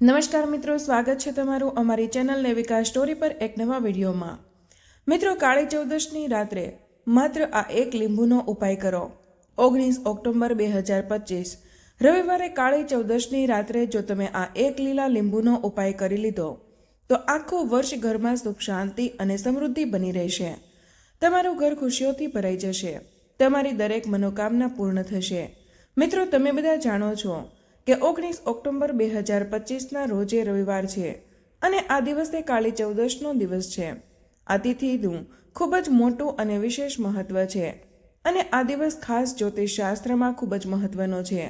નમસ્કાર મિત્રો, સ્વાગત છે તમારું અમારી ચેનલ નેવિકા સ્ટોરી પર એક નવા વિડીયોમાં. મિત્રો, કાળી ચૌદશની રાત્રે માત્ર આ એક લીંબુનો ઉપાય કરો. ઓગણીસ ઓક્ટોબર બે હજાર પચીસ, રવિવારે કાળી ચૌદશની રાત્રે જો તમે આ એક લીલા લીંબુનો ઉપાય કરી લીધો, તો આખું વર્ષ ઘરમાં સુખ, શાંતિ અને સમૃદ્ધિ બની રહેશે. તમારું ઘર ખુશીઓથી ભરાઈ જશે. તમારી દરેક મનોકામના પૂર્ણ થશે. મિત્રો, તમે બધા જાણો છો કે ઓગણીસ ઓક્ટોબર બે હજાર પચીસના રોજે રવિવાર છે અને આ દિવસે કાળી ચૌદશનો દિવસ છે. આ તિથિનું ખૂબ જ મોટું અને વિશેષ મહત્વ છે અને આ દિવસ ખાસ જ્યોતિષશાસ્ત્રમાં ખૂબ જ મહત્વનો છે.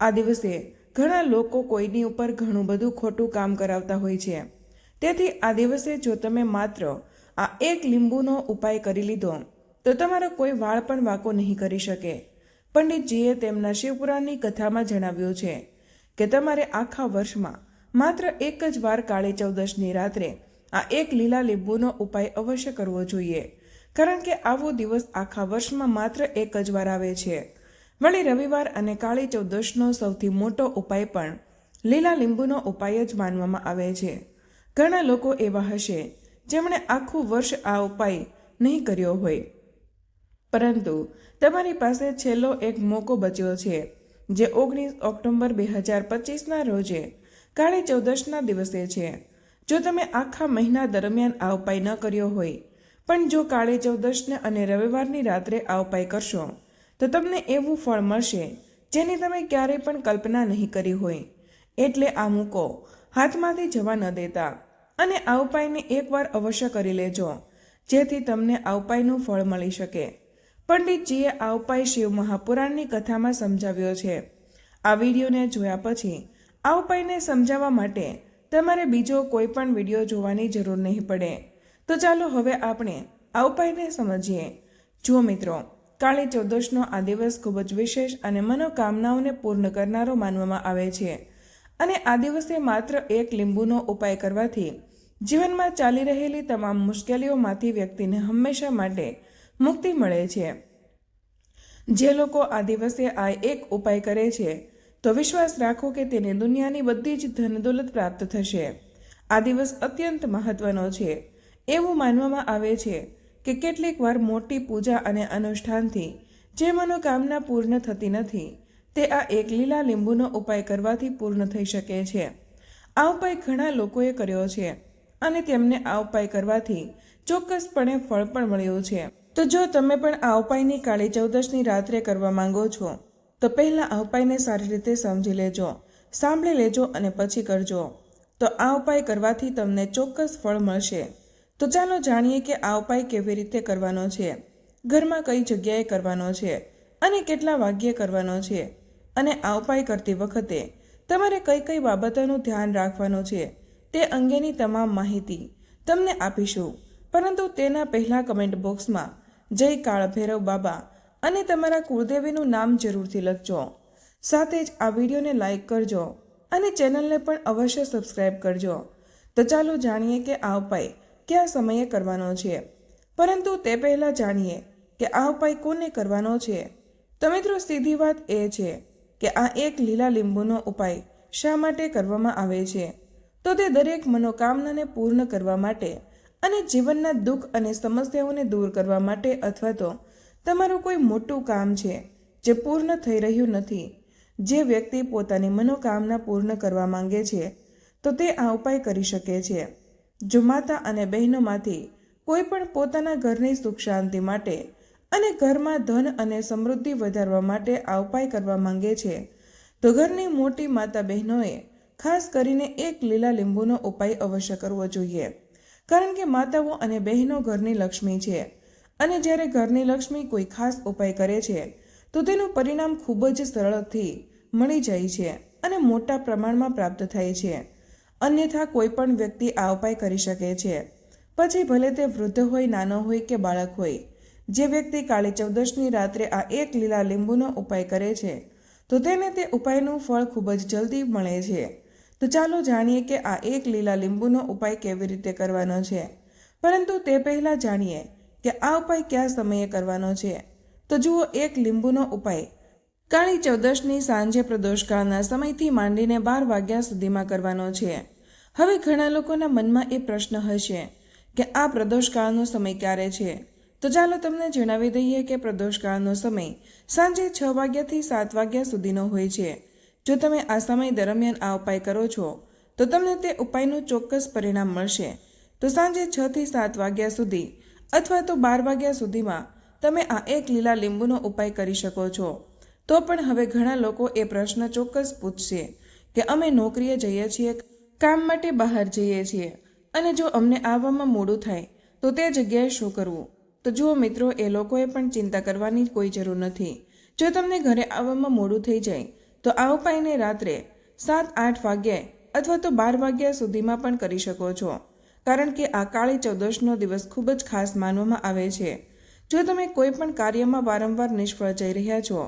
આ દિવસે ઘણા લોકો કોઈની ઉપર ઘણું બધું ખોટું કામ કરાવતા હોય છે. તેથી આ દિવસે જો તમે માત્ર આ એક લીંબુનો ઉપાય કરી લીધો, તો તમારો કોઈ વાળ પણ વાંકો નહીં કરી શકે. પંડિતજીએ તેમના શિવપુરાણની કથામાં જણાવ્યું છે કે તમારે આખા વર્ષમાં માત્ર એક જ વાર કાળી ચૌદશની રાત્રે આ એક લીલા લીંબુનો ઉપાય અવશ્ય કરવો જોઈએ, કારણ કે આવો દિવસ આખા વર્ષમાં માત્ર એક જ વાર આવે છે. વળી રવિવાર અને કાળી ચૌદશનો સૌથી મોટો ઉપાય પણ લીલા લીંબુનો ઉપાય જ માનવામાં આવે છે. ઘણા લોકો એવા હશે જેમણે આખું વર્ષ આ ઉપાય નહીં કર્યો હોય. પરંતુ તમારી પાસે છેલ્લો એક મોકો બચ્યો છે, જે ઓગણીસ ઓક્ટોબર બે હજાર પચીસના રોજે કાળી ચૌદશના દિવસે છે. જો તમે આખા મહિના દરમિયાન આ ઉપાય ન કર્યો હોય, પણ જો કાળી ચૌદશને અને રવિવારની રાત્રે આ ઉપાય કરશો, તો તમને એવું ફળ મળશે, જેની તમે ક્યારેય પણ કલ્પના નહીં કરી હોય. એટલે આ મૂકો, હાથમાંથી જવા ન દેતા, અને આ ઉપાયને એકવાર અવશ્ય કરી લેજો, જેથી તમને આ ઉપાયનું ફળ મળી શકે. પંડિતજીએ આ ઉપાય શિવ મહાપુરાણની કથામાં સમજાવ્યો છે. આ વિડીયોને જોયા પછી આ ઉપાયને સમજાવવા માટે તમારે બીજો કોઈ પણ વીડિયો જોવાની જરૂર નહીં પડે. તો ચાલો હવે આપણે આ ઉપાયને સમજીએ. જુઓ મિત્રો, કાળી ચૌદશનો આ દિવસ ખૂબ જ વિશેષ અને મનોકામનાઓને પૂર્ણ કરનારો માનવામાં આવે છે. અને આ દિવસે માત્ર એક લીંબુનો ઉપાય કરવાથી જીવનમાં ચાલી રહેલી તમામ મુશ્કેલીઓમાંથી વ્યક્તિને હંમેશા માટે મુક્તિ મળે છે. જે લોકો આ દિવસે આ એક ઉપાય કરે છે, તો વિશ્વાસ રાખો કે તેને દુનિયાની બધી જ ધનદોલત પ્રાપ્ત થશે. આ દિવસ અત્યંત મહત્વનો છે. એવું માનવામાં આવે છે કે કેટલીક વાર મોટી પૂજા અને અનુષ્ઠાનથી જે મનોકામના પૂર્ણ થતી નથી, તે આ એક લીલા લીંબુનો ઉપાય કરવાથી પૂર્ણ થઈ શકે છે. આ ઉપાય ઘણા લોકોએ કર્યો છે અને તેમને આ ઉપાય કરવાથી ચોક્કસપણે ફળ પણ મળ્યું છે. તો જો તમે પણ આ ઉપાયની કાળી ચૌદશની રાત્રે કરવા માંગો છો, તો પહેલાં આ ઉપાયને સારી રીતે સમજી લેજો, સાંભળી લેજો અને પછી કરજો. તો આ ઉપાય કરવાથી તમને ચોક્કસ ફળ મળશે. તો ચાલો જાણીએ કે આ ઉપાય કેવી રીતે કરવાનો છે. ઘરમાં કઈ જગ્યાએ કરવાનો છે અને કેટલા વાગ્યે કરવાનો છે અને આ ઉપાય કરતી વખતે તમારે કઈ કઈ બાબતોનું ધ્યાન રાખવાનું છે તે અંગેની તમામ માહિતી તમને આપીશું. પરંતુ તેના પહેલાં કમેન્ટ બોક્સમાં જય કાળ ભૈરવ બાબા અને તમારા કુળદેવીનું નામ જરૂરથી લખજો. સાથે જ આ વિડીયોને લાઇક કરજો અને ચેનલને પણ અવશ્ય સબસ્ક્રાઇબ કરજો. તો ચાલો જાણીએ કે આ ઉપાય કયા સમયે કરવાનો છે. પરંતુ તે પહેલાં જાણીએ કે આ ઉપાય કોને કરવાનો છે. તો મિત્રો સીધી વાત એ છે કે આ એક લીલા લીંબુનો ઉપાય શા માટે કરવામાં આવે છે. તો તે દરેક મનોકામનાને પૂર્ણ કરવા માટે અને જીવનના દુઃખ અને સમસ્યાઓને દૂર કરવા માટે અથવા તો તમારું કોઈ મોટું કામ છે જે પૂર્ણ થઈ રહ્યું નથી, જે વ્યક્તિ પોતાની મનોકામના પૂર્ણ કરવા માંગે છે, તો તે આ ઉપાય કરી શકે છે. જો માતા અને બહેનોમાંથી કોઈ પણ પોતાના ઘરની સુખ શાંતિ માટે અને ઘરમાં ધન અને સમૃદ્ધિ વધારવા માટે આ ઉપાય કરવા માંગે છે, તો ઘરની મોટી માતા બહેનોએ ખાસ કરીને એક લીલા લીંબુનો ઉપાય અવશ્ય કરવો જોઈએ. કારણ કે માતાઓ અને બહેનો ઘરની લક્ષ્મી છે. અને જ્યારે ઘરની લક્ષ્મી કોઈ ખાસ ઉપાય કરે છે, તો તેનું પરિણામ ખૂબ જ સરળથી મળી જાય છે અને મોટા પ્રમાણમાં પ્રાપ્ત થાય છે. અન્યથા કોઈ પણ વ્યક્તિ આ ઉપાય કરી શકે છે. પછી ભલે તે વૃદ્ધ હોય, નાનો હોય કે બાળક હોય, જે વ્યક્તિ કાળી ચૌદશની રાત્રે આ એક લીલા લીંબુનો ઉપાય કરે છે, તો તેને તે ઉપાયનું ફળ ખૂબ જ જલ્દી મળે છે. તો ચાલો જાણીએ કે આ એક લીલા લીંબુનો ઉપાય કેવી રીતે કરવાનો છે. પરંતુ તે પહેલાં જાણીએ કે આ ઉપાય કયા સમયે કરવાનો છે. તો જુઓ એક લીંબુનો ઉપાય. કાળી ચૌદશની સાંજે પ્રદોષકાળના સમયથી માંડીને બાર વાગ્યા સુધીમાં કરવાનો છે. હવે ઘણા લોકોના મનમાં એ પ્રશ્ન હશે કે આ પ્રદોષકાળનો સમય ક્યારે છે? તો ચાલો તમને જણાવી દઈએ કે પ્રદોષકાળનો સમય સાંજે છ વાગ્યાથી સાત વાગ્યા સુધીનો હોય છે. જો તમે આ સમય દરમિયાન આ ઉપાય કરો છો, તો તમને તે ઉપાયનું ચોક્કસ પરિણામ મળશે. તો સાંજે છ થી સાત વાગ્યા સુધી અથવા તો બાર વાગ્યા સુધીમાં તમે આ એક લીલા લીંબુનો ઉપાય કરી શકો છો. તો પણ હવે ઘણા લોકો એ પ્રશ્ન ચોક્કસ પૂછશે કે અમે નોકરીએ જઈએ છીએ, કામ માટે બહાર જઈએ છીએ અને જો અમને આવવામાં મોડું થાય, તો તે જગ્યાએ શું કરવું? તો જુઓ મિત્રો, એ લોકોએ પણ ચિંતા કરવાની કોઈ જરૂર નથી. જો તમને ઘરે આવવામાં મોડું થઈ જાય તો આ ઉપાયને રાત્રે સાત, આઠ વાગ્યે અથવા તો બાર વાગ્યા સુધીમાં પણ કરી શકો છો. કારણ કે આ કાળી ચૌદશનો દિવસ ખૂબ જ ખાસ માનવામાં આવે છે. જો તમે કોઈ પણ કાર્યમાં વારંવાર નિષ્ફળ જઈ રહ્યા છો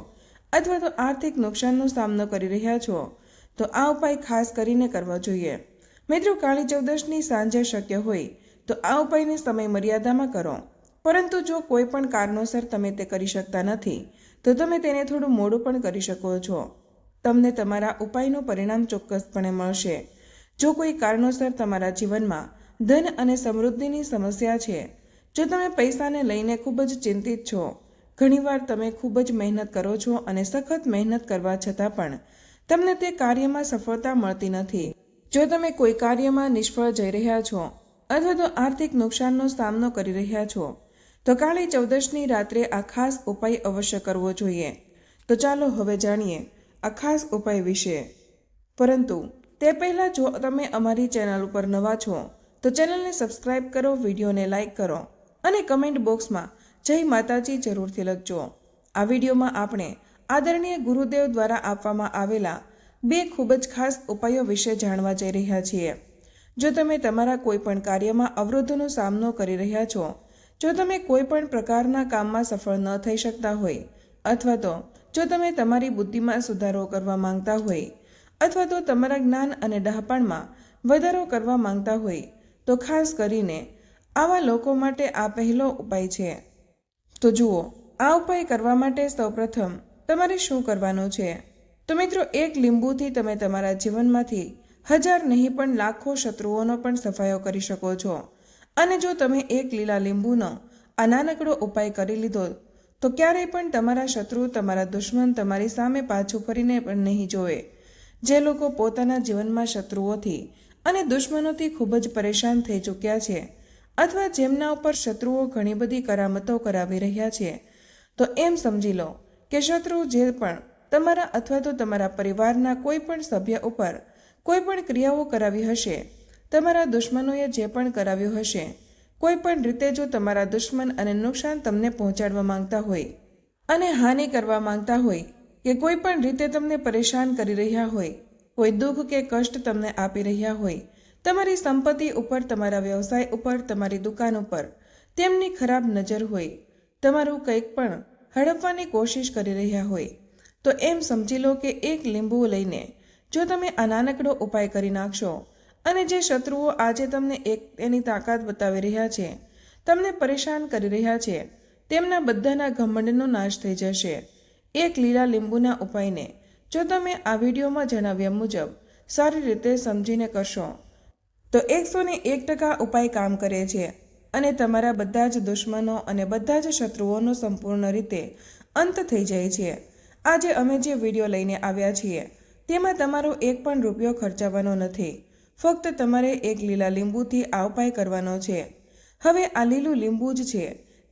અથવા તો આર્થિક નુકસાનનો સામનો કરી રહ્યા છો, તો આ ઉપાય ખાસ કરીને કરવો જોઈએ. મિત્રો, કાળી ચૌદશની સાંજે શક્ય હોય તો આ ઉપાયને સમય મર્યાદામાં કરો. પરંતુ જો કોઈ પણ કારણોસર તમે તે કરી શકતા નથી, તો તમે તેને થોડું મોડું પણ કરી શકો છો. તમને તમારા ઉપાયનું પરિણામ ચોક્કસપણે મળશે. જો કોઈ કારણોસર તમારા જીવનમાં ધન અને સમૃદ્ધિની સમસ્યા છે, જો તમે પૈસાને લઈને ખૂબ જ ચિંતિત છો, ઘણીવાર તમે ખૂબ જ મહેનત કરો છો અને સખત મહેનત કરવા છતાં પણ તમને તે કાર્યમાં સફળતા મળતી નથી. જો તમે કોઈ કાર્યમાં નિષ્ફળ જઈ રહ્યા છો અથવા તો આર્થિક નુકસાનનો સામનો કરી રહ્યા છો, તો કાળી ચૌદશની રાત્રે આ ખાસ ઉપાય અવશ્ય કરવો જોઈએ. તો ચાલો હવે જાણીએ આ ખાસ ઉપાય વિશે. પરંતુ, તે પહેલાં જો તમે અમારી ચેનલ ઉપર નવા છો, તો ચેનલને સબસ્ક્રાઇબ કરો, વિડીયોને લાઇક કરો અને કમેન્ટ બોક્સમાં જય માતાજી જરૂરથી લખજો. આ વિડીયોમાં આપણે આદરણીય ગુરુદેવ દ્વારા આપવામાં આવેલા બે ખૂબ જ ખાસ ઉપાયો વિશે જાણવા જઈ રહ્યા છીએ. જો તમે તમારા કોઈપણ કાર્યમાં અવરોધોનો સામનો કરી રહ્યા છો, જો તમે કોઈ પણ પ્રકારના કામમાં સફળ ન થઈ શકતા હોય, અથવા તો જો તમે તમારી બુદ્ધિમાં સુધારો કરવા માંગતા હોય અથવા તો તમારા જ્ઞાન અને ડહાપણમાં વધારો કરવા માંગતા હોય, તો ખાસ કરીને આવા લોકો માટે આ પહેલો ઉપાય છે. તો જુઓ, આ ઉપાય કરવા માટે સૌપ્રથમ તમારે શું કરવાનું છે? તો મિત્રો, એક લીંબુથી તમે તમારા જીવનમાંથી હજાર નહીં પણ લાખો શત્રુઓનો પણ સફાયો કરી શકો છો. અને જો તમે એક લીલા લીંબુનો આ નાનકડો ઉપાય કરી લીધો તો ક્યારેય પણ તમારા શત્રુ, તમારા દુશ્મન તમારી સામે પાછું ફરીને પણ નહીં જોવે. જે લોકો પોતાના જીવનમાં શત્રુઓથી અને દુશ્મનોથી ખૂબ જ પરેશાન થઈ ચૂક્યા છે અથવા જેમના ઉપર શત્રુઓ ઘણી બધી કરામતો કરાવી રહ્યા છે, તો એમ સમજી લો કે શત્રુ જે પણ તમારા અથવા તો તમારા પરિવારના કોઈ પણ સભ્ય ઉપર કોઈ પણ ક્રિયાઓ કરાવી હશે, તમારા દુશ્મનોએ જે પણ કરાવ્યું હશે કોઈ પણ રીતે જો તમારા દુશ્મન અને નુકસાન તમને પહોંચાડવા માંગતા હોય અને હાનિ કરવા માંગતા હોય કે કોઈ પણ રીતે તમને પરેશાન કરી રહ્યા હોય, કોઈ દુઃખ કે કષ્ટ તમને આપી રહ્યા હોય, તમારી સંપત્તિ ઉપર, તમારા વ્યવસાય ઉપર, તમારી દુકાન ઉપર તેમની ખરાબ નજર હોય, તમારું કંઈક પણ હડપવાની કોશિશ કરી રહ્યા હોય, તો એમ સમજી લો કે એક લીંબુ લઈને જો તમે આ નાનકડો ઉપાય કરી નાખશો અને જે શત્રુઓ આજે તમને એક એની તાકાત બતાવી રહ્યા છે, તમને પરેશાન કરી રહ્યા છે, તેમના બધાના ઘમંડનો નાશ થઈ જશે. એક લીલા લીંબુના ઉપાયને, જો તમે આ વિડીયોમાં જણાવ્યા મુજબ, સારી રીતે સમજીને કરશો, તો એકસો ને એક ટકા ઉપાય કામ કરે છે અને તમારા બધા જ દુશ્મનો અને બધા જ શત્રુઓનો સંપૂર્ણ રીતે અંત થઈ જાય છે. આજે અમે જે વીડિયો લઈને આવ્યા છીએ, તેમાં તમારો એક પણ રૂપિયો ખર્ચાવાનો નથી. ફક્ત તમારે એક લીલા લીંબુથી આ ઉપાય કરવાનો છે. હવે આ લીલું લીંબુ જ છે,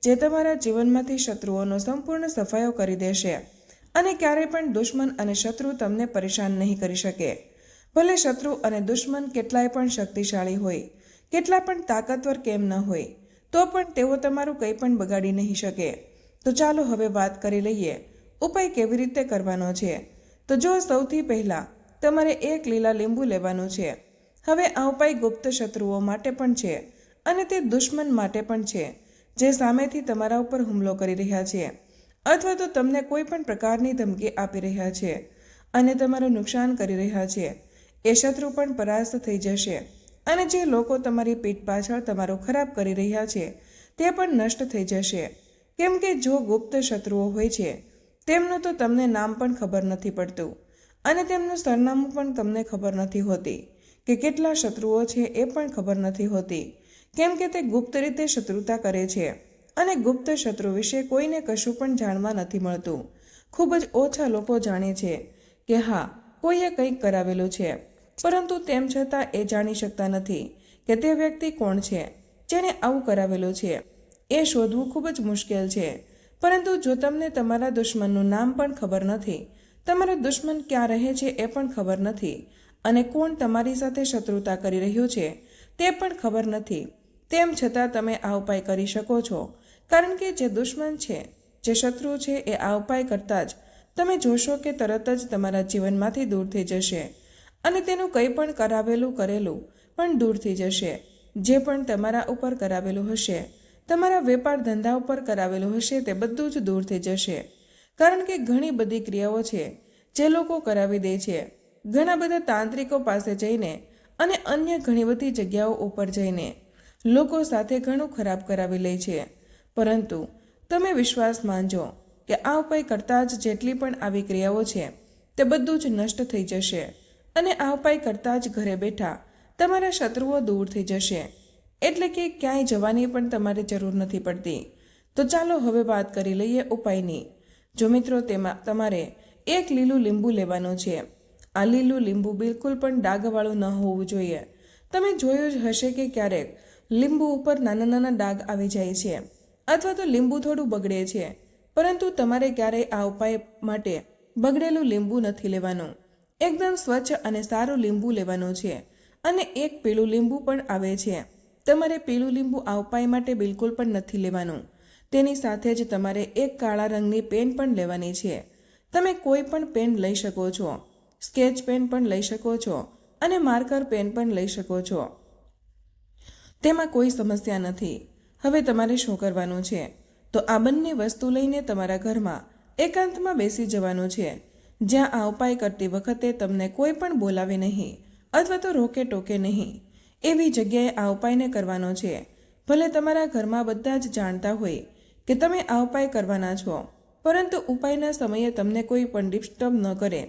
જે તમારા જીવનમાંથી શત્રુઓનો સંપૂર્ણ સફાયો કરી દેશે અને ક્યારેય પણ દુશ્મન અને શત્રુ તમને પરેશાન નહીં કરી શકે. ભલે શત્રુ અને દુશ્મન કેટલાય પણ શક્તિશાળી હોય, કેટલા પણ તાકાતવર કેમ ન હોય, તો પણ તેઓ તમારું કંઈ પણ બગાડી નહીં શકે. તો ચાલો હવે વાત કરી લઈએ, ઉપાય કેવી રીતે કરવાનો છે? તો જો સૌથી પહેલાં તમારે એક લીલા લીંબુ લેવાનું છે. હવે આ ઉપાય ગુપ્ત શત્રુઓ માટે પણ છે અને તે દુશ્મન માટે પણ છે, જે સામેથી તમારા ઉપર હુમલો કરી રહ્યા છે અથવા તો તમને કોઈ પણ પ્રકારની ધમકી આપી રહ્યા છે અને તમારું નુકસાન કરી રહ્યા છે. એ શત્રુ પણ પરાસ્ત થઈ જશે અને જે લોકો તમારી પીઠ પાછળ તમારું ખરાબ કરી રહ્યા છે, તે પણ નષ્ટ થઈ જશે. કેમ કે જો ગુપ્ત શત્રુઓ હોય છે, તેમનું તો તમને નામ પણ ખબર નથી પડતું અને તેમનું સરનામું પણ તમને ખબર નથી હોતી. કે કેટલા શત્રુઓ છે એ પણ ખબર નથી હોતી. કેમ કે તે ગુપ્ત રીતે શત્રુતા કરે છે અને ગુપ્ત શત્રુ વિશે કોઈને કશું પણ જાણવા નથી મળતું. ખૂબ જ ઓછા લોકો જાણે છે કે હા, કોઈએ કંઈક કરાવેલું છે. પરંતુ તેમ છતાં એ જાણી શકતા નથી કે તે વ્યક્તિ કોણ છે, જેણે આવું કરાવેલું છે. એ શોધવું ખૂબ જ મુશ્કેલ છે. પરંતુ જો તમને તમારા દુશ્મનનું નામ પણ ખબર નથી, તમારો દુશ્મન ક્યાં રહે છે એ પણ ખબર નથી. અને કોણ તમારી સાથે શત્રુતા કરી રહ્યું છે તે પણ ખબર નથી. તેમ છતાં તમે આ ઉપાય કરી શકો છો. કારણ કે જે દુશ્મન છે, જે શત્રુ છે એ આ ઉપાય કરતાં જ તમે જોશો કે તરત જ તમારા જીવનમાંથી દૂર થઈ જશે. અને તેનું કંઈ પણ કરાવેલું કરેલું પણ દૂર થઈ જશે. જે પણ તમારા ઉપર કરાવેલું હશે, તમારા વેપાર ધંધા ઉપર કરાવેલું હશે તે બધું જ દૂર થઈ જશે. કારણ કે ઘણી બધી ક્રિયાઓ છે જે લોકો કરાવી દે છે. ઘણા બધા તાંત્રિકો પાસે જઈને અને અન્ય ઘણી બધી જગ્યાઓ ઉપર જઈને લોકો સાથે ઘણું ખરાબ કરાવી લે છે. પરંતુ તમે વિશ્વાસ માનજો કે આ ઉપાય કરતાં જ જેટલી પણ આવી ક્રિયાઓ છે, તે બધું જ નષ્ટ થઈ જશે અને આ ઉપાય કરતાં જ ઘરે બેઠા તમારા શત્રુઓ દૂર થઈ જશે. એટલે કે ક્યાંય જવાની પણ તમારે જરૂર નથી પડતી. તો ચાલો હવે વાત કરી લઈએ ઉપાયની. જો મિત્રો, તેમાં તમારે એક લીલું લીંબુ લેવાનું છે. આ લીલું લીંબુ બિલકુલ પણ ડાઘવાળું ન હોવું જોઈએ. તમે જોયું જ હશે કે ક્યારેક લીંબુ ઉપર નાના નાના ડાઘ આવી જાય છે અથવા તો લીંબુ થોડું બગડે છે, પરંતુ તમારે ક્યારેય આ ઉપાય માટે બગડેલું લીંબુ નથી લેવાનું. એકદમ સ્વચ્છ અને સારું લીંબુ લેવાનું છે અને એક પીળું લીંબુ પણ આવે છે. તમારે પીળું લીંબુ આ ઉપાય માટે બિલકુલ પણ નથી લેવાનું. તેની સાથે જ તમારે એક કાળા રંગની પેન પણ લેવાની છે. તમે કોઈ પણ પેન લઈ શકો છો. સ્કેચ પેન પણ લઈ શકો છો અને માર્કર પેન પણ લઈ શકો છો. તેમાં કોઈ સમસ્યા નથી. હવે તમારે શું કરવાનું છે? તો આ બંને વસ્તુ લઈને તમારા ઘરમાં એકાંતમાં બેસી જવાનું છે. જ્યાં આ ઉપાય કરતી વખતે તમને કોઈ પણ બોલાવે નહીં અથવા તો રોકે ટોકે નહીં. એવી જગ્યાએ આ ઉપાયને કરવાનો છે. ભલે તમારા ઘરમાં બધા જ જાણતા હોય કે તમે આ ઉપાય કરવાના છો, પરંતુ ઉપાયના સમયે તમને કોઈ પણ ડિસ્ટર્બ ન કરે.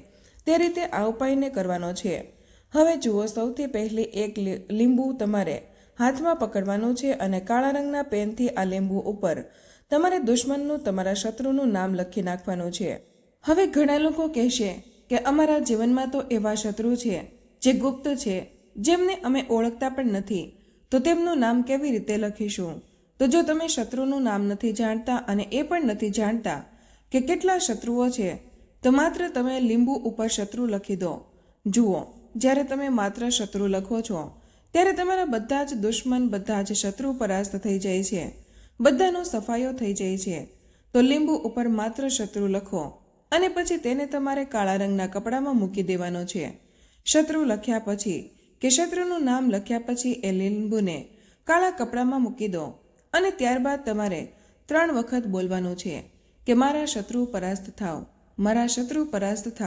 તે રીતે આ ઉપાયને કરવાનો છે. હવે જુઓ, સૌથી પહેલી એક લીંબુ તમારે હાથમાં પકડવાનું છે અને કાળા રંગના પેનથી આ લીંબુ ઉપર. તમારે દુશ્મનનું, તમારા શત્રુનું નામ લખી નાખવાનું છે. હવે ઘણા લોકો કહેશે કે અમારા જીવનમાં તો એવા શત્રુ છે, જે ગુપ્ત છે, જેમને અમે ઓળખતા પણ નથી. તો તેમનું નામ કેવી રીતે લખીશું? તો જો તમે શત્રુનું નામ નથી જાણતા અને એ પણ નથી જાણતા કે કેટલા શત્રુઓ છે તો માત્ર તમે લીંબુ ઉપર શત્રુ લખી દો. જુઓ, જ્યારે તમે માત્ર શત્રુ લખો છો, ત્યારે તમારા બધા જ દુશ્મન, બધા જ શત્રુ પરાસ્ત થઈ જાય છે. બધાનો સફાયો થઈ જાય છે. તો લીંબુ ઉપર માત્ર શત્રુ લખો અને પછી તેને તમારે કાળા રંગના કપડામાં મૂકી દેવાનો છે. શત્રુ લખ્યા પછી કે શત્રુનું નામ લખ્યા પછી એ લીંબુને કાળા કપડામાં મૂકી દો અને ત્યારબાદ તમારે ત્રણ વખત બોલવાનું છે કે મારા શત્રુ પરાસ્ત થાવ મારા શત્રુ પરાસ્ત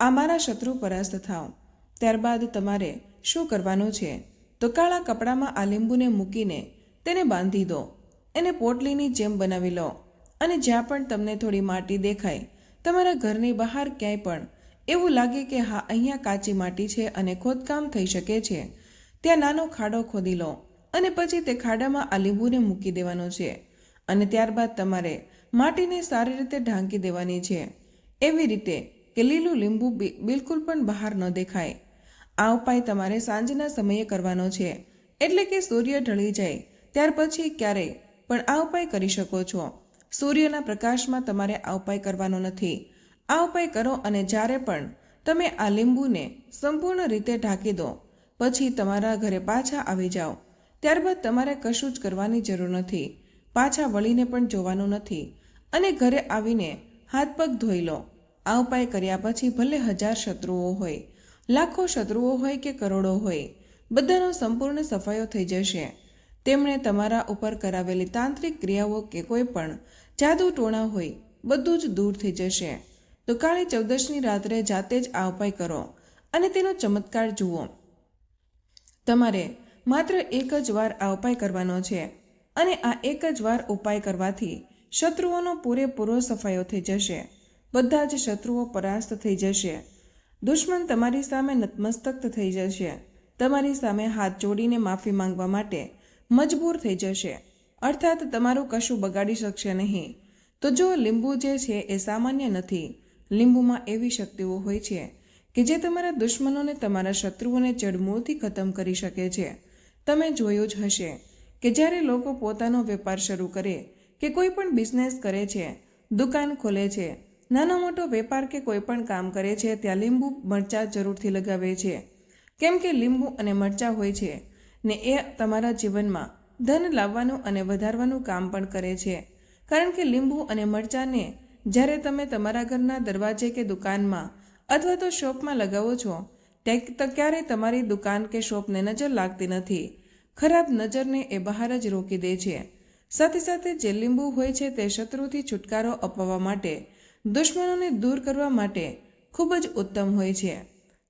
આ મારા શત્રુ પરાસ્ત થાવ ત્યારબાદ તમારે શું કરવાનું છે? તો કાળા કપડામાં આ લીંબુને મૂકીને તેને બાંધી દો. એને પોટલીની જેમ બનાવી લો. અને જ્યાં પણ તમને થોડી માટી દેખાય, તમારા ઘરની બહાર ક્યાંય પણ, એવું લાગે કે હા, અહીંયા કાચી માટી છે અને ખોદકામ થઈ શકે છે, ત્યાં નાનો ખાડો ખોદી લો. અને પછી તે ખાડામાં આ લીંબુને મૂકી દેવાનો છે. અને ત્યારબાદ તમારે માટીને સારી રીતે ઢાંકી દેવાની છે. એવી રીતે કે લીલું લીંબુ બિલકુલ પણ બહાર ન દેખાય. આ ઉપાય તમારે સાંજના સમયે કરવાનો છે. એટલે કે સૂર્ય ઢળી જાય, ત્યાર પછી ક્યારેય પણ આ ઉપાય કરી શકો છો. સૂર્યના પ્રકાશમાં તમારે આ ઉપાય કરવાનો નથી. આ ઉપાય કરો અને જ્યારે પણ તમે આ લીંબુને સંપૂર્ણ રીતે ઢાંકી દો, પછી તમારા ઘરે પાછા આવી જાઓ. ત્યારબાદ તમારે કશું જ કરવાની જરૂર નથી. પાછા વળીને પણ જોવાનું નથી. અને ઘરે આવીને હાથ પગ ધોઈ લો. આ ઉપાય કર્યા પછી ભલે હજાર શત્રુઓ હોય, લાખો શત્રુઓ હોય કે કરોડો હોય, બધાનો સંપૂર્ણ સફાયો થઈ જશે. તેમણે તમારા ઉપર કરાવેલી તાંત્રિક ક્રિયાઓ કે કોઈ પણ જાદુ ટોણા હોય, બધું જ દૂર થઈ જશે. તો કાળી ચૌદશની રાત્રે જાતે જ આ ઉપાય કરો અને તેનો ચમત્કાર જુઓ. તમારે માત્ર એક જ વાર આ ઉપાય કરવાનો છે અને આ એક જ વાર ઉપાય કરવાથી શત્રુઓનો પૂરેપૂરો સફાયો થઈ જશે. બધા જ શત્રુઓ પરાસ્ત થઈ જશે. દુશ્મન તમારી સામે નતમસ્તક થઈ જશે. તમારી સામે હાથ જોડીને માફી માંગવા માટે મજબૂર થઈ જશે. અર્થાત તમારું કશું બગાડી શકશે નહીં. તો જો લીંબુ જે છે એ સામાન્ય નથી, લીંબુમાં એવી શક્તિઓ હોય છે કે જે તમારા દુશ્મનોને તમારા શત્રુઓને જડમૂળથી ખતમ કરી શકે છે. તમે જોયું જ હશે કે જ્યારે લોકો પોતાનો વેપાર શરૂ કરે કે કોઈ પણ બિઝનેસ કરે છે, દુકાન ખોલે છે, નાનો મોટો વેપાર કે કોઈ પણ કામ કરે છે, ત્યાં લીંબુ, મરચાં જરૂરથી લગાવે છે. કેમ કે લીંબુ અને મરચાં હોય છે ને એ તમારા જીવનમાં ધન લાવવાનું અને વધારવાનું કામ પણ કરે છે. કારણ કે લીંબુ અને મરચાંને જ્યારે તમે તમારા ઘરના દરવાજે કે દુકાનમાં અથવા તો શોપમાં લગાવો છો તો ક્યારેય તમારી દુકાન કે શોપને નજર લાગતી નથી. ખરાબ નજરને એ બહાર જ રોકી દે છે. સાથે સાથે જે લીંબુ હોય છે તે શત્રુથી છુટકારો અપાવવા માટે, દુશ્મનોને દૂર કરવા માટે ખૂબ જ ઉત્તમ હોય છે.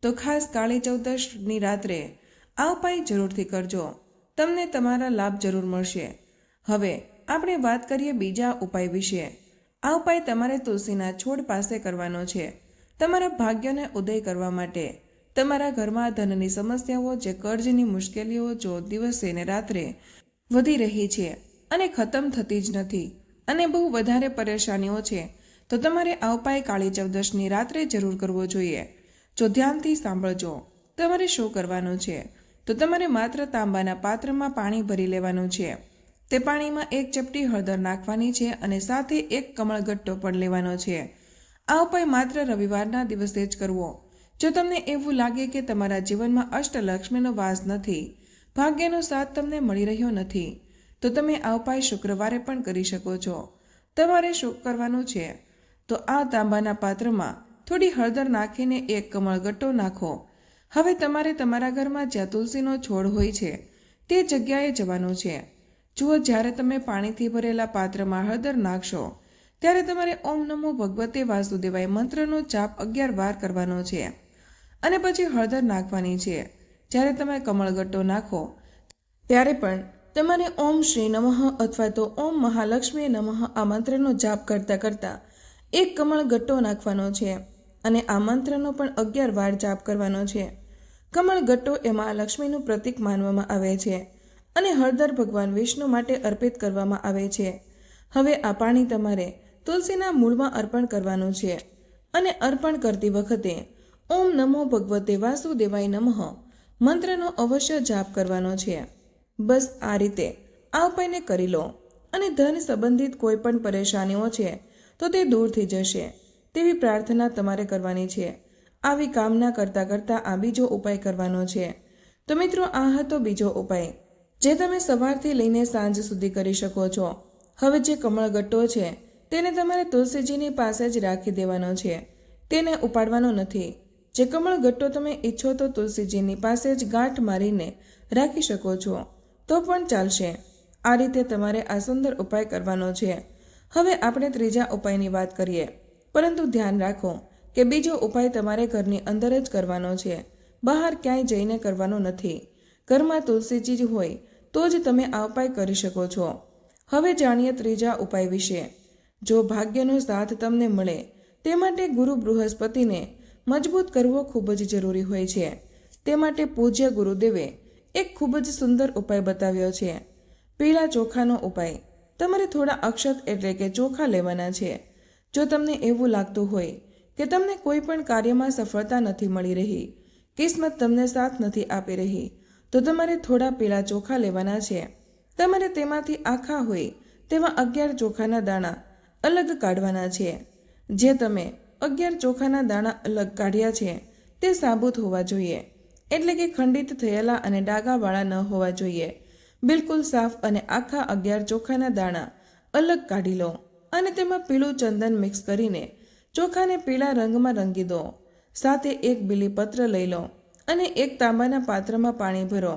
તો ખાસ કાળી ચૌદશની રાત્રે આ ઉપાય જરૂરથી કરજો. તમને તમારા લાભ જરૂર મળશે. હવે આપણે વાત કરીએ બીજા ઉપાય વિશે. આ ઉપાય તમારે તુલસીના છોડ પાસે કરવાનો છે. તમારા ભાગ્યને ઉદય કરવા માટે. તમારા ઘરમાં ધનની સમસ્યાઓ, જે કર્જની મુશ્કેલીઓ જો દિવસે ને રાત્રે વધી રહી છે અને ખતમ થતી જ નથી. અને બહુ વધારે પરેશાનીઓ છે. તો તમારે આ ઉપાય કાળી ચૌદશની રાત્રે જરૂર કરવો જોઈએ. જો ધ્યાનથી સાંભળજો. તમારે શું કરવાનું છે? તો તમારે માત્ર તાંબાના પાત્રમાં પાણી ભરી લેવાનું છે. તે પાણીમાં એક ચપટી હળદર નાખવાની છે અને સાથે એક કમળગટ્ટો પણ લેવાનો છે. આ ઉપાય માત્ર રવિવારના દિવસે જ કરવો. જો તમને એવું લાગે કે તમારા જીવનમાં અષ્ટલક્ષ્મીનો વાસ નથી, ભાગ્યનો સાથ તમને મળી રહ્યો નથી તો તમે આ ઉપાય શુક્રવારે પણ કરી શકો છો. તમારે શું કરવાનું છે? તો આ તાંબાના પાત્રમાં થોડી હળદર નાખીને એક કમળગટ્ટો નાખો. હવે તમારે તમારા ઘરમાં જ્યાં તુલસીનો છોડ હોય છે, તે જગ્યાએ જવાનું છે. જુઓ, જ્યારે તમે પાણીથી ભરેલા પાત્રમાં હળદર નાખશો, ત્યારે તમારે ઓમ નમો ભગવતે વાસુદેવાય મંત્રનો જાપ અગિયાર વાર કરવાનો છે. અને પછી હળદર નાખવાની છે. જ્યારે તમે કમળગટ્ટો નાખો, ત્યારે પણ તમારે ઓમ શ્રી નમઃ અથવા તો ઓમ મહાલક્ષ્મી નમઃ આ મંત્રનો જાપ કરતાં કરતાં એક કમળ ગટ્ટો નાખવાનો છે અને આ મંત્રનો પણ અગિયાર વાર જાપ કરવાનો છે. કમળ ગટ્ટો એ મહાલક્ષ્મીનું પ્રતીક માનવામાં આવે છે અને હળદર ભગવાન વિષ્ણુ માટે અર્પિત કરવામાં આવે છે. હવે આ પાણી તમારે તુલસીના મૂળમાં અર્પણ કરવાનું છે અને અર્પણ કરતી વખતે ઓમ નમો ભગવતે વાસુદેવાય નમઃ મંત્રનો અવશ્ય જાપ કરવાનો છે. બસ આ રીતે. આ ઉપાયને કરી લો. અને ધન સંબંધિત કોઈ પણ પરેશાનીઓ છે, તો તે દૂર થઈ જશે. તેવી પ્રાર્થના તમારે કરવાની છે. આવી કામના કરતાં કરતાં આ બીજો ઉપાય કરવાનો છે. તો મિત્રો, આ હતો બીજો ઉપાય. જે તમે સવારથી લઈને સાંજ સુધી કરી શકો છો. હવે જે કમળગટ્ટો છે, તેને તમારે તુલસીજીની પાસે જ રાખી દેવાનો છે. તેને ઉપાડવાનો નથી. જે કમળગટ્ટો તમે ઈચ્છો તો તુલસીજીની પાસે જ ગાંઠ મારીને રાખી શકો છો. તો પણ ચાલશે. આ રીતે તમારે આ સુંદર ઉપાય કરવાનો છે. હવે આપણે ત્રીજા ઉપાયની વાત કરીએ. પરંતુ ધ્યાન રાખો કે બીજો ઉપાય તમારે ઘરની અંદર જ કરવાનો છે. બહાર ક્યાંય જઈને કરવાનો નથી. ઘરમાં તુલસીજી જ હોય તો જ તમે આ ઉપાય કરી શકો છો. હવે જાણીએ ત્રીજા ઉપાય વિશે. જો ભાગ્યનો સાથ તમને મળે, તે માટે ગુરુ બૃહસ્પતિને મજબૂત કરવો ખૂબ જ જરૂરી હોય છે. તે માટે પૂજ્ય ગુરુદેવે એક ખૂબ જ સુંદર ઉપાય બતાવ્યો છે. પીળા ચોખાનો ઉપાય. તમારે થોડા અક્ષત એટલે કે ચોખા લેવાના છે. જો તમને એવું લાગતું હોય કે તમને કોઈ પણ કાર્યમાં સફળતા નથી મળી રહી, કિસ્મત તમને સાથ નથી આપી રહી, તો તમારે થોડા પીળા ચોખા લેવાના છે. તમારે તેમાંથી આખા હોય તેવા અગિયાર ચોખાના દાણા અલગ કાઢવાના છે. જે તમે અગિયાર ચોખાના દાણા અલગ કાઢ્યા છે, તે સાબુત હોવા જોઈએ. એટલે કે ખંડિત થયેલા અને ડાગાવાળા ન હોવા જોઈએ. બિલકુલ સાફ અને આખા અગિયાર ચોખાના દાણા અલગ કાઢી લો અને તેમાં પીળું ચંદન મિક્સ કરીને ચોખાને પીળા રંગમાં રંગી દો. સાથે એક બીલીપત્ર લઈ લો અને એક તાંબાના પાત્રમાં પાણી ભરો.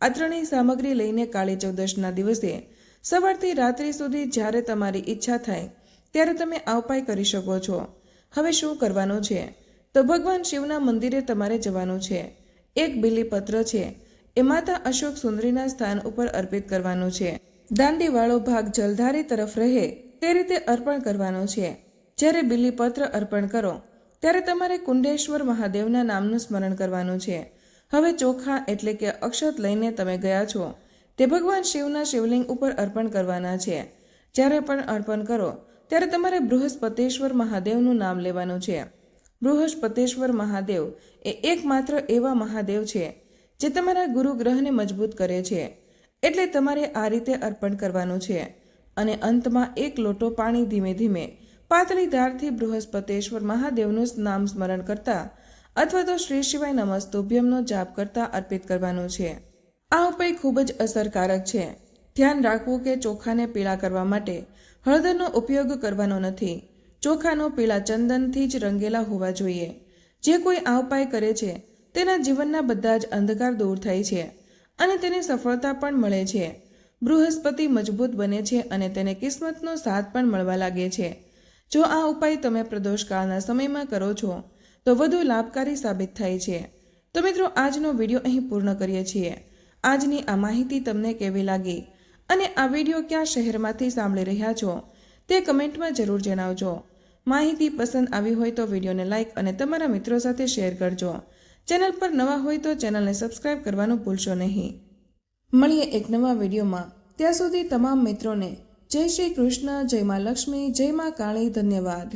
આ ત્રણેય સામગ્રી લઈને કાળી ચૌદશના દિવસે સવારથી રાત્રિ સુધી જ્યારે તમારી ઈચ્છા થાય ત્યારે તમે આ ઉપાય કરી શકો છો. હવે શું કરવાનું છે? તો ભગવાન શિવના મંદિરે તમારે જવાનું છે. એક બિલીપત્ર છે. એ માતા અશોક સુંદરીના સ્થાન ઉપર અર્પિત કરવાનું છે. દાંડીવાળો ભાગ જલધારી તરફ રહે તે રીતે અર્પણ કરવાનો છે. જ્યારે બિલીપત્ર અર્પણ કરો, ત્યારે તમારે કુંડેશ્વર મહાદેવના નામનું સ્મરણ કરવાનું છે. હવે ચોખા એટલે કે અક્ષત લઈને તમે ગયા છો, તે ભગવાન શિવના શિવલિંગ ઉપર અર્પણ કરવાના છે. જ્યારે પણ અર્પણ કરો, ત્યારે તમારે બૃહસ્પતેશ્વર મહાદેવનું નામ લેવાનું છે. બૃહસ્પતેશ્વર મહાદેવ એ એકમાત્ર એવા મહાદેવ છે, જે તમારા ગુરુ ગ્રહને મજબૂત કરે છે. એટલે તમારે આ રીતે અર્પણ કરવાનું છે. અને અંતમાં એક લોટો પાણી ધીમે ધીમે પાતળી ધારથી બૃહસ્પતેશ્વર મહાદેવનું નામ સ્મરણ કરતા અથવા તો શ્રી શિવાય નમસ્તુભ્યમનો જાપ કરતા અર્પિત કરવાનું છે. આ ઉપાય ખૂબ જ અસરકારક છે. ધ્યાન રાખવું કે ચોખાને પીળા કરવા માટે હળદરનો ઉપયોગ કરવાનો નથી. ચોખાનો પીળા ચંદનથી જ રંગેલા હોવા જોઈએ. જે કોઈ આ ઉપાય કરે છે, તેના જીવનના બધા જ અંધકાર દૂર થાય છે અને તેને સફળતા પણ મળે છે. બૃહસ્પતિ મજબૂત બને છે અને તેને કિસ્મતનો સાથ પણ મળવા લાગે છે. જો આ ઉપાય તમે પ્રદોષકાળના સમયમાં કરો છો, તો વધુ લાભકારી સાબિત થાય છે. તો મિત્રો, આજનો વીડિયો અહીં પૂર્ણ કરીએ છીએ. આજની આ માહિતી તમને કેવી લાગી અને આ વીડિયો ક્યાં શહેરમાંથી સાંભળી રહ્યા છો, તે કમેન્ટમાં જરૂર જણાવજો. માહિતી પસંદ આવી હોય તો વિડીયોને લાઇક અને તમારા મિત્રો સાથે શેર કરજો. ચેનલ પર નવા હોય તો ચેનલને સબસ્ક્રાઇબ કરવાનું ભૂલશો નહીં. મળીએ એક નવા વિડીયોમાં. ત્યાં સુધી તમામ મિત્રોને જય શ્રી કૃષ્ણ, જય મા લક્ષ્મી, જય મા કાળી, ધન્યવાદ.